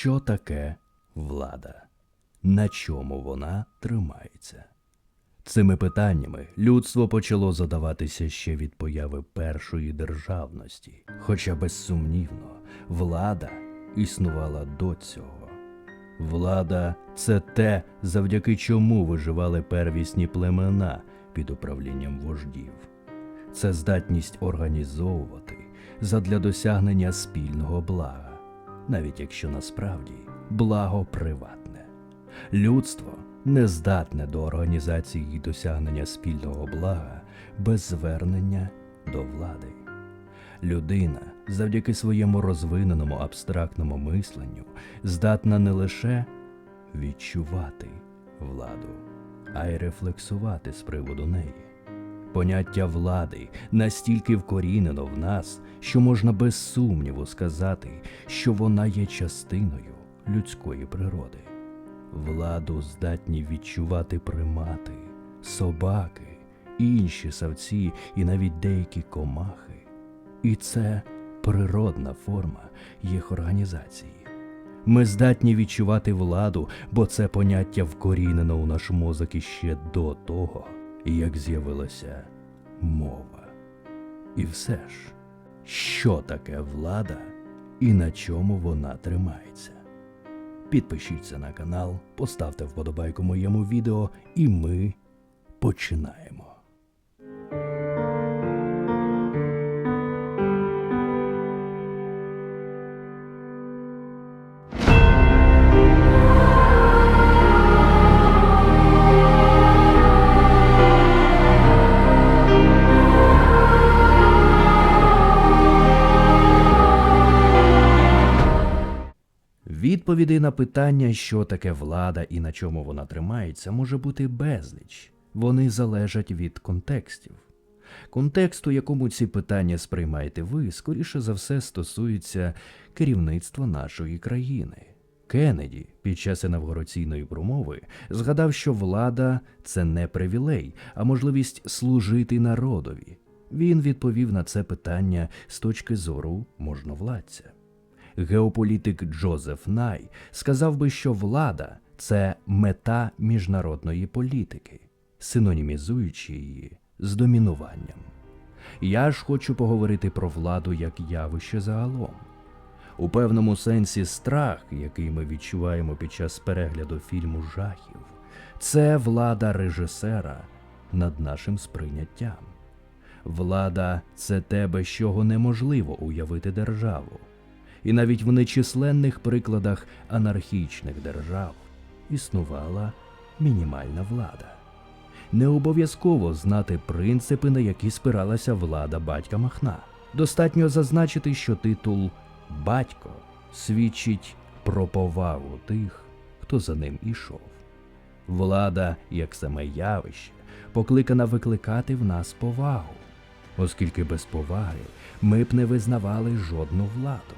Що таке влада? На чому вона тримається? Цими питаннями людство почало задаватися ще від появи першої державності, хоча безсумнівно влада існувала до цього. Влада це те, завдяки чому виживали первісні племена під управлінням вождів. Це здатність організовувати задля досягнення спільного блага, навіть якщо насправді благо приватне. Людство не здатне до організації і досягнення спільного блага без звернення до влади. Людина завдяки своєму розвиненому абстрактному мисленню здатна не лише відчувати владу, а й рефлексувати з приводу неї. Поняття влади настільки вкорінено в нас, що можна без сумніву сказати, що вона є частиною людської природи. Владу здатні відчувати примати, собаки, інші савці і навіть деякі комахи. І це природна форма їх організації. Ми здатні відчувати владу, бо це поняття вкорінено у наш мозок іще до того, як з'явилася мова. І все ж, що таке влада і на чому вона тримається? Підпишіться на канал, поставте вподобайку моєму відео, і ми починаємо. Відповідей на питання, що таке влада і на чому вона тримається, може бути безліч. Вони залежать від контекстів. Контекст, у якому ці питання сприймаєте ви, скоріше за все стосується керівництва нашої країни. Кеннеді під час інавгураційної промови згадав, що влада це не привілей, а можливість служити народові. Він відповів на це питання з точки зору можновладця. Геополітик Джозеф Най сказав би, що влада це мета міжнародної політики, синонімізуючи її з домінуванням. Я ж хочу поговорити про владу як явище загалом. У певному сенсі страх, який ми відчуваємо під час перегляду фільму жахів, це влада режисера над нашим сприйняттям. Влада це те, без чого неможливо уявити державу. І навіть в нечисленних прикладах анархічних держав існувала мінімальна влада. Не обов'язково знати принципи, на які спиралася влада батька Махна. Достатньо зазначити, що титул батько свідчить про повагу тих, хто за ним ішов. Влада, як саме явище, покликана викликати в нас повагу, оскільки без поваги ми б не визнавали жодну владу.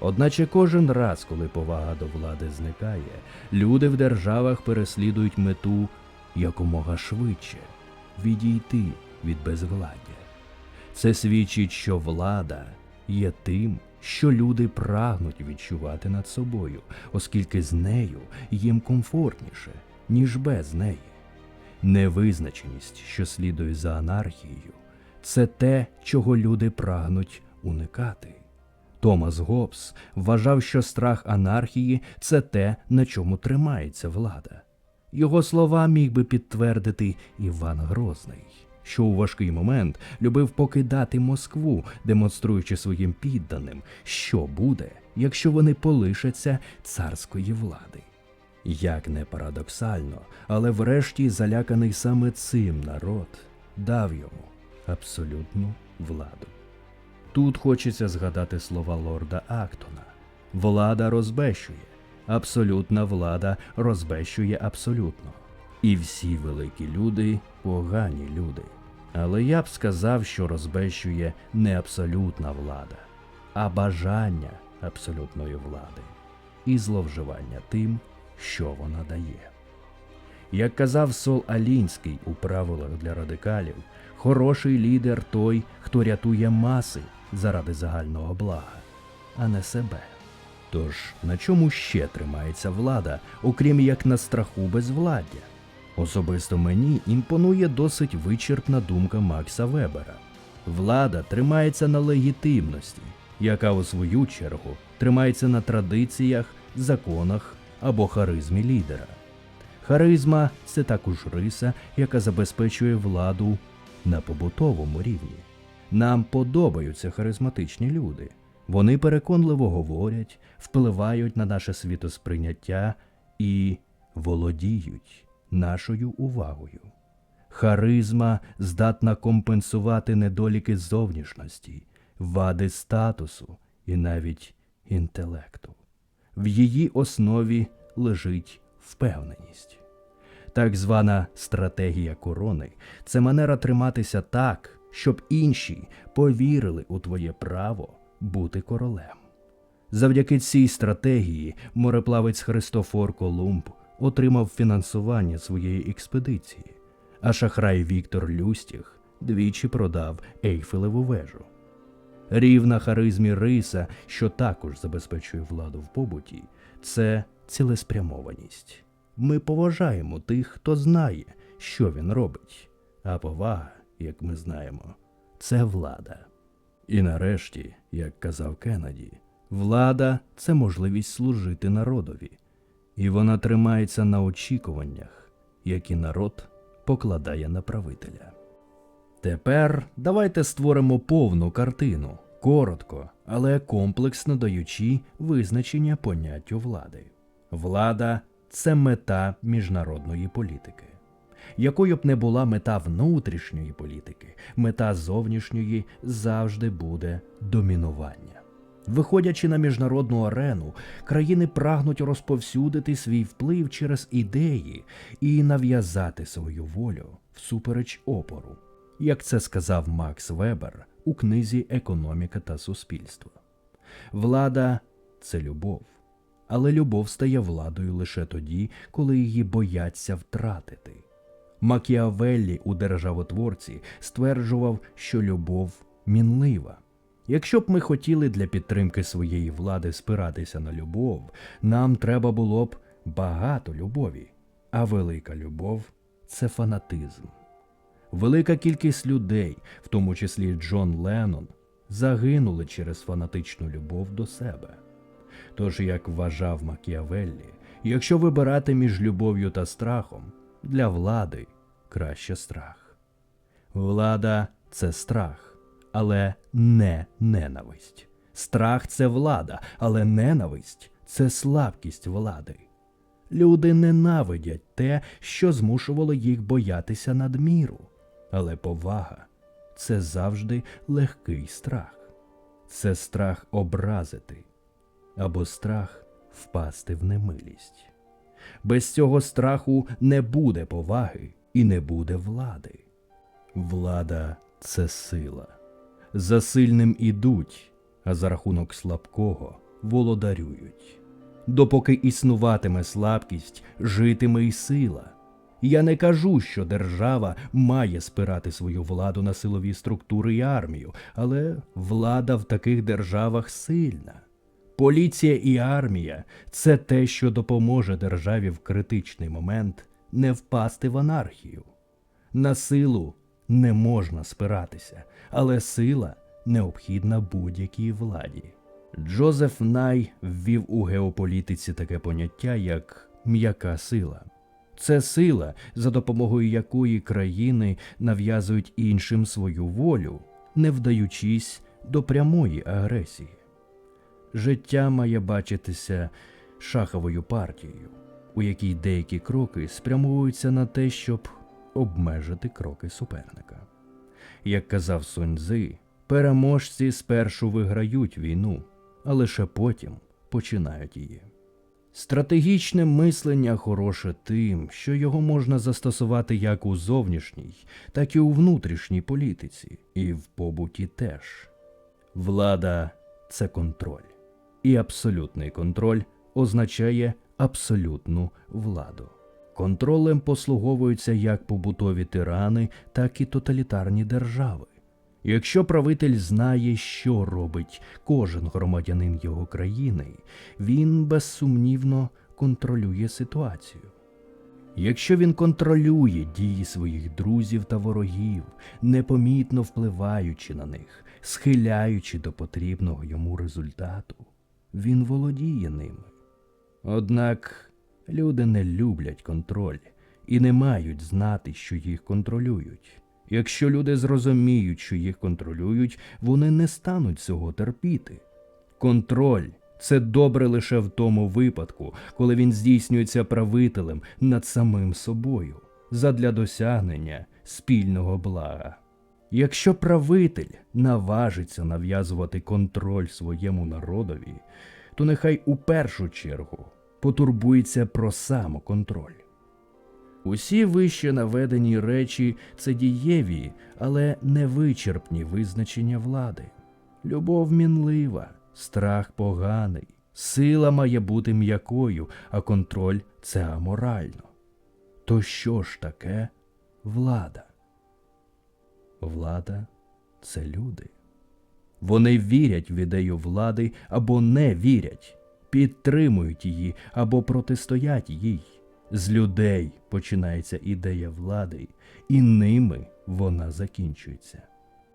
Одначе кожен раз, коли повага до влади зникає, люди в державах переслідують мету якомога швидше відійти від безвладдя. Це свідчить, що влада є тим, що люди прагнуть відчувати над собою, оскільки з нею їм комфортніше, ніж без неї. Невизначеність, що слідує за анархією, це те, чого люди прагнуть уникати. Томас Гоббс вважав, що страх анархії це те, на чому тримається влада. Його слова міг би підтвердити Іван Грозний, що у важкий момент любив покидати Москву, демонструючи своїм підданим, що буде, якщо вони полишаться царської влади. Як не парадоксально, але врешті заляканий саме цим народ дав йому абсолютну владу. Тут хочеться згадати слова лорда Актона: влада розбещує, абсолютна влада розбещує абсолютно. І всі великі люди погані люди. Але я б сказав, що розбещує не абсолютна влада, а бажання абсолютної влади і зловживання тим, що вона дає. Як казав Сол Алінський у правилах для радикалів, хороший лідер той, хто рятує маси заради загального блага, а не себе. Тож на чому ще тримається влада, окрім як на страху безвладдя? Особисто мені імпонує досить вичерпна думка Макса Вебера. Влада тримається на легітимності, яка у свою чергу тримається на традиціях, законах або харизмі лідера. Харизма це також риса, яка забезпечує владу на побутовому рівні. Нам подобаються харизматичні люди. Вони переконливо говорять, впливають на наше світосприйняття і володіють нашою увагою. Харизма здатна компенсувати недоліки зовнішності, вади статусу і навіть інтелекту. В її основі лежить впевненість. Так звана стратегія корони це манера триматися так, щоб інші повірили у твоє право бути королем. Завдяки цій стратегії мореплавець Христофор Колумб отримав фінансування своєї експедиції, а шахрай Віктор Люстіг двічі продав Ейфелеву вежу. Рівна харизмі риса, що також забезпечує владу в побуті, це цілеспрямованість. Ми поважаємо тих, хто знає, що він робить, а повага, як ми знаємо, це влада. І нарешті, як казав Кеннеді, влада це можливість служити народові, і вона тримається на очікуваннях, які народ покладає на правителя. Тепер давайте створимо повну картину, коротко, але комплексно даючи визначення поняттю влади. Влада це мета міжнародної політики. Якою б не була мета внутрішньої політики, мета зовнішньої завжди буде домінування. Виходячи на міжнародну арену, країни прагнуть розповсюдити свій вплив через ідеї і нав'язати свою волю всупереч опору, як це сказав Макс Вебер у книзі Економіка та суспільство. Влада це любов, але любов стає владою лише тоді, коли її бояться втратити. Макіавеллі у державотворці стверджував, що любов мінлива. Якщо б ми хотіли для підтримки своєї влади спиратися на любов, нам треба було б багато любові, а велика любов це фанатизм. Велика кількість людей, в тому числі Джон Леннон, загинули через фанатичну любов до себе. Тож, як вважав Макіавеллі, якщо вибирати між любов'ю та страхом, для влади краще страх. Влада це страх, але не ненависть. Страх це влада, але ненависть це слабкість влади. Люди ненавидять те, що змушувало їх боятися надміру, але повага це завжди легкий страх. Це страх образити або страх впасти в немилість. Без цього страху не буде поваги і не буде влади. Влада це сила. За сильним ідуть, а за рахунок слабкого володарюють. Допоки існуватиме слабкість, житиме й сила. Я не кажу, що держава має спирати свою владу на силові структури і армію, але влада в таких державах сильна. Поліція і армія це те, що допоможе державі в критичний момент не впасти в анархію. На силу не можна спиратися, але сила необхідна будь-якій владі. Джозеф Най ввів у геополітиці таке поняття, як м'яка сила. Це сила, за допомогою якої країни нав'язують іншим свою волю, не вдаючись до прямої агресії. Життя має бачитися шаховою партією, у якій деякі кроки спрямовуються на те, щоб обмежити кроки суперника. Як казав Суньцзи, переможці спершу виграють війну, а лише потім починають її. Стратегічне мислення хороше тим, що його можна застосувати як у зовнішній, так і у внутрішній політиці, і в побуті теж. Влада це контроль, і абсолютний контроль означає абсолютну владу. Контролем послуговуються як побутові тирани, так і тоталітарні держави. Якщо правитель знає, що робить кожен громадянин його країни, він безсумнівно контролює ситуацію. Якщо він контролює дії своїх друзів та ворогів, непомітно впливаючи на них, схиляючи до потрібного йому результату, він володіє ними. Однак люди не люблять контроль і не мають знати, що їх контролюють. Якщо люди зрозуміють, що їх контролюють, вони не стануть цього терпіти. Контроль це добре лише в тому випадку, коли він здійснюється правителем над самим собою задля досягнення спільного блага. Якщо правитель наважиться нав'язувати контроль своєму народові, то нехай у першу чергу потурбується про самоконтроль. Усі вище наведені речі це дієві, але невичерпні визначення влади. Любов мінлива, страх поганий, сила має бути м'якою, а контроль це аморально. То що ж таке влада? Влада це люди. Вони вірять в ідею влади або не вірять, підтримують її або протистоять їй. З людей починається ідея влади, і ними вона закінчується.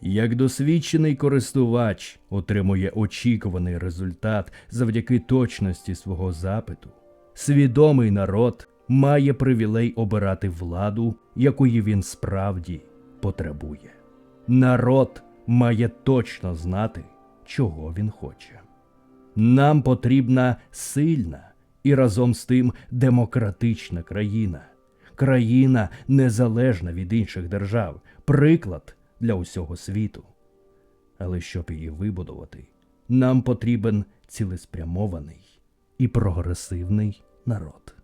Як досвідчений користувач отримує очікуваний результат завдяки точності свого запиту, свідомий народ має привілей обирати владу, якої він справді потребує. Народ має точно знати, чого він хоче. Нам потрібна сильна і разом з тим демократична країна, країна незалежна від інших держав, приклад для усього світу. Але щоб її вибудувати, нам потрібен цілеспрямований і прогресивний народ.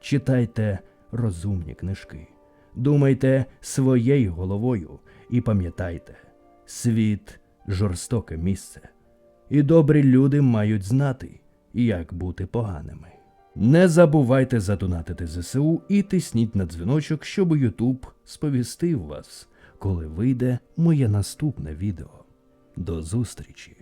Читайте розумні книжки, думайте своєю головою і пам'ятайте, світ жорстоке місце, і добрі люди мають знати, як бути поганими. Не забувайте задонатити ЗСУ і тисніть на дзвіночок, щоб Ютуб сповістив вас, коли вийде моє наступне відео. До зустрічі!